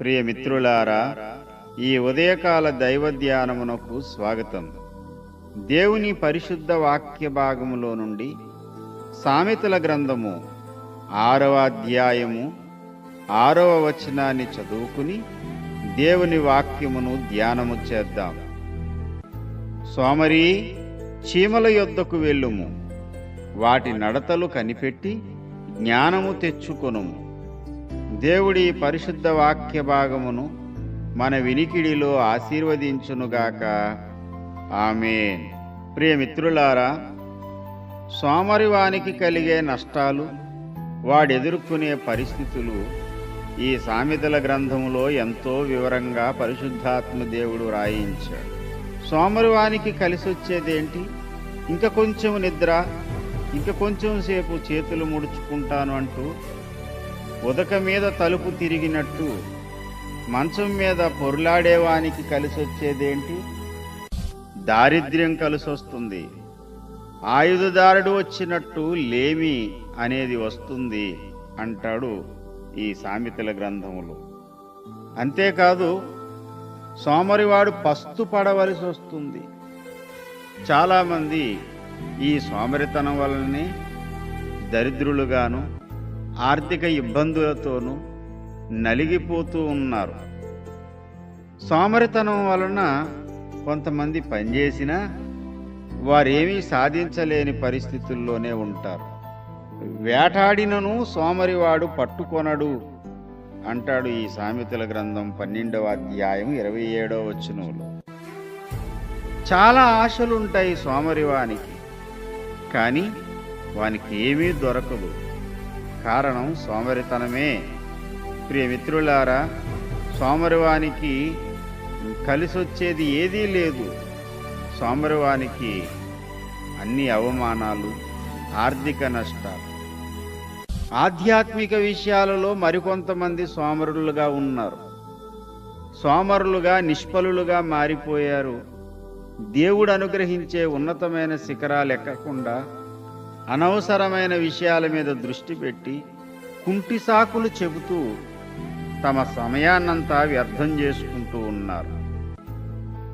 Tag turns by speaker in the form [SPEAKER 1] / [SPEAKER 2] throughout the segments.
[SPEAKER 1] ప్రియ మిత్రులారా ఈ ఉదయకాల దైవ ధ్యానమునకు స్వాగతం. దేవుని పరిశుద్ధ వాక్య భాగములో నుండి సామెతల గ్రంథము ఆరవ అధ్యాయము ఆరవ వచనాన్ని చదువుకుని దేవుని వాక్యమును ధ్యానము చేద్దాం. సోమరి చీమల యొద్దకు వెళ్ళుము. వాటి నడతలు కనిపెట్టి జ్ఞానము తెచ్చుకొనుము. దేవుడి పరిశుద్ధ వాక్య భాగమును మన వినికిడిలో ఆశీర్వదించునుగాక. ఆమెన్. ప్రియమిత్రులారా సోమరివానికి కలిగే నష్టాలు వాడెదుర్కొనే పరిస్థితులు ఈ సామెతల గ్రంథములో ఎంతో వివరంగా పరిశుద్ధాత్మ దేవుడు రాయించాడు. సోమరివానికి కలిసొచ్చేదేంటి? ఇంకా కొంచెం నిద్ర ఇంకా కొంచెం సేపు చేతులు ముడుచుకుంటాను అంటూ ఉదక మీద తలుపు తిరిగినట్టు మంచం మీద పొరులాడేవానికి కలిసొచ్చేదేంటి? దారిద్ర్యం కలిసొస్తుంది. ఆయుధదారుడు వచ్చినట్టు లేమి అనేది వస్తుంది అంటాడు ఈ సామెతల గ్రంథములు. అంతేకాదు సోమరివాడు పస్తు పడవలసి వస్తుంది. చాలామంది ఈ సోమరితనం వలనే దరిద్రులుగాను ఆర్థిక ఇబ్బందులతోనూ నలిగిపోతూ ఉన్నారు. సోమరితనం వలన కొంతమంది పనిచేసినా వారేమీ సాధించలేని పరిస్థితుల్లోనే ఉంటారు. వేటాడినను సోమరివాడు పట్టుకొనడు అంటాడు ఈ సామెతల గ్రంథం పన్నెండవ అధ్యాయం ఇరవై ఏడవ వచనంలో. చాలా ఆశలుంటాయి సోమరివానికి కానీ వానికి ఏమీ దొరకదు కారణం సోమరితనమే. ప్రియమిత్రులారా సోమరివానికి కలిసొచ్చేది ఏదీ లేదు. సోమరివానికి అన్ని అవమానాలు ఆర్థిక నష్టాలు. ఆధ్యాత్మిక విషయాలలో మరికొంతమంది సోమరులుగా ఉన్నారు. సోమరులుగా నిష్ఫలులుగా మారిపోయారు. దేవుడు అనుగ్రహించే ఉన్నతమైన శిఖరాలు ఎక్కకుండా అనవసరమైన విషయాల మీద దృష్టి పెట్టి కుంటి సాకులు చెబుతూ తమ సమయాన్నంతా వ్యర్థం చేసుకుంటూ ఉన్నారు.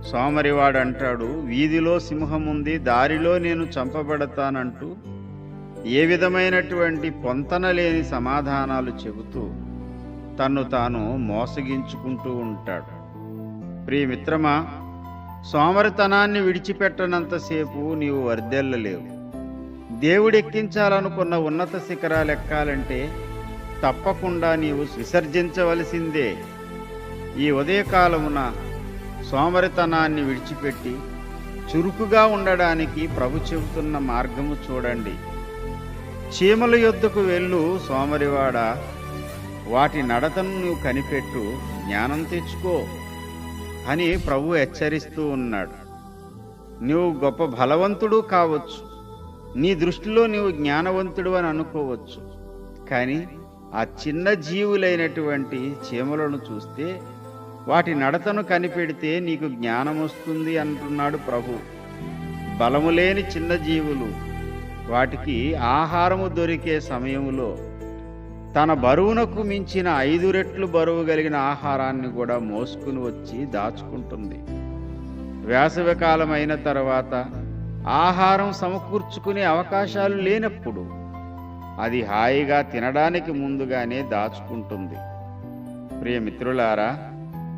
[SPEAKER 1] సోమరివాడు అంటాడు వీధిలో సింహం ఉంది దారిలో నేను చంపబడతానంటూ ఏ విధమైనటువంటి పొంతన లేని సమాధానాలు చెబుతూ తన్ను తాను మోసగించుకుంటూ ఉంటాడు. ప్రియమిత్రమా సోమరితనాన్ని విడిచిపెట్టనంతసేపు నీవు వర్దెల్లలేవు దేవుడెక్కించాలనుకున్న ఉన్నత శిఖరాలు ఎక్కాలంటే తప్పకుండా నీవు విసర్జించవలసిందే. ఈ ఉదయకాలమున సోమరితనాన్ని విడిచిపెట్టి చురుకుగా ఉండడానికి ప్రభు చెబుతున్న మార్గము చూడండి. చీమల యొద్దకు వెళ్ళు సోమరివాడ. వాటి నడతను నువ్వు కనిపెట్టు జ్ఞానం తెచ్చుకో అని ప్రభు హెచ్చరిస్తూ ఉన్నాడు. నువ్వు గొప్ప బలవంతుడు కావచ్చు. నీ దృష్టిలో నీవు జ్ఞానవంతుడు అని అనుకోవచ్చు. కానీ ఆ చిన్న జీవులైనటువంటి చీమలను చూస్తే వాటి నడతను కనిపెడితే నీకు జ్ఞానం వస్తుంది అంటున్నాడు ప్రభు. బలము లేని చిన్న జీవులు వాటికి ఆహారము దొరికే సమయంలో తన బరువునకు మించిన ఐదు రెట్లు బరువు కలిగిన ఆహారాన్ని కూడా మోసుకుని వచ్చి దాచుకుంటుంది. వేసవికాలం అయిన తర్వాత ఆహారం సమకూర్చుకునే అవకాశాలు లేనప్పుడు అది హాయిగా తినడానికి ముందుగానే దాచుకుంటుంది. ప్రియమిత్రులారా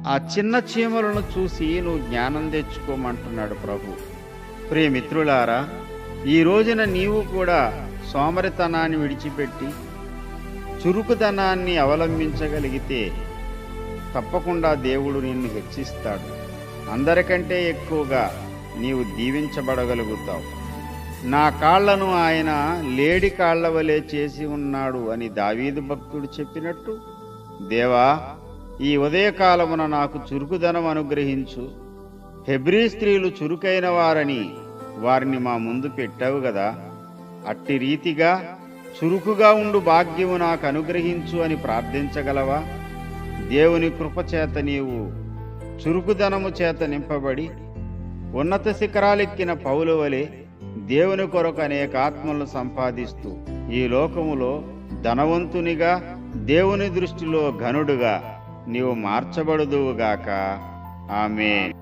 [SPEAKER 1] ఆ చిన్న చీమలను చూసి నువ్వు జ్ఞానం తెచ్చుకోమంటున్నాడు ప్రభు. ప్రియమిత్రులారా ఈ రోజున నీవు కూడా సోమరితనాన్ని విడిచిపెట్టి చురుకుతనాన్ని అవలంబించగలిగితే తప్పకుండా దేవుడు నిన్ను హెచ్చిస్తాడు. అందరికంటే ఎక్కువగా నీవు దీవించబడగలుగుతావు. నా కాళ్ళను ఆయన లేడి కాళ్ళ వలె చేసి ఉన్నాడు అని దావీదు భక్తుడు చెప్పినట్టు దేవా ఈ ఉదయకాలమున నాకు చురుకుదనం అనుగ్రహించు. హెబ్రీ స్త్రీలు చురుకైన వారని వారిని మా ముందు పెట్టావు కదా అట్టి రీతిగా చురుకుగా ఉండు భాగ్యము నాకు అనుగ్రహించు అని ప్రార్థించగలవా? దేవుని కృపచేత నీవు చురుకుదనము చేత నింపబడి ఉన్నత శిఖరాలెక్కిన పౌలు వలె దేవుని కొరకు అనేక ఆత్మలను సంపాదిస్తూ ఈ లోకములో ధనవంతునిగా దేవుని దృష్టిలో ఘనుడుగా నీవు మార్చబడుదువుగాక. ఆమె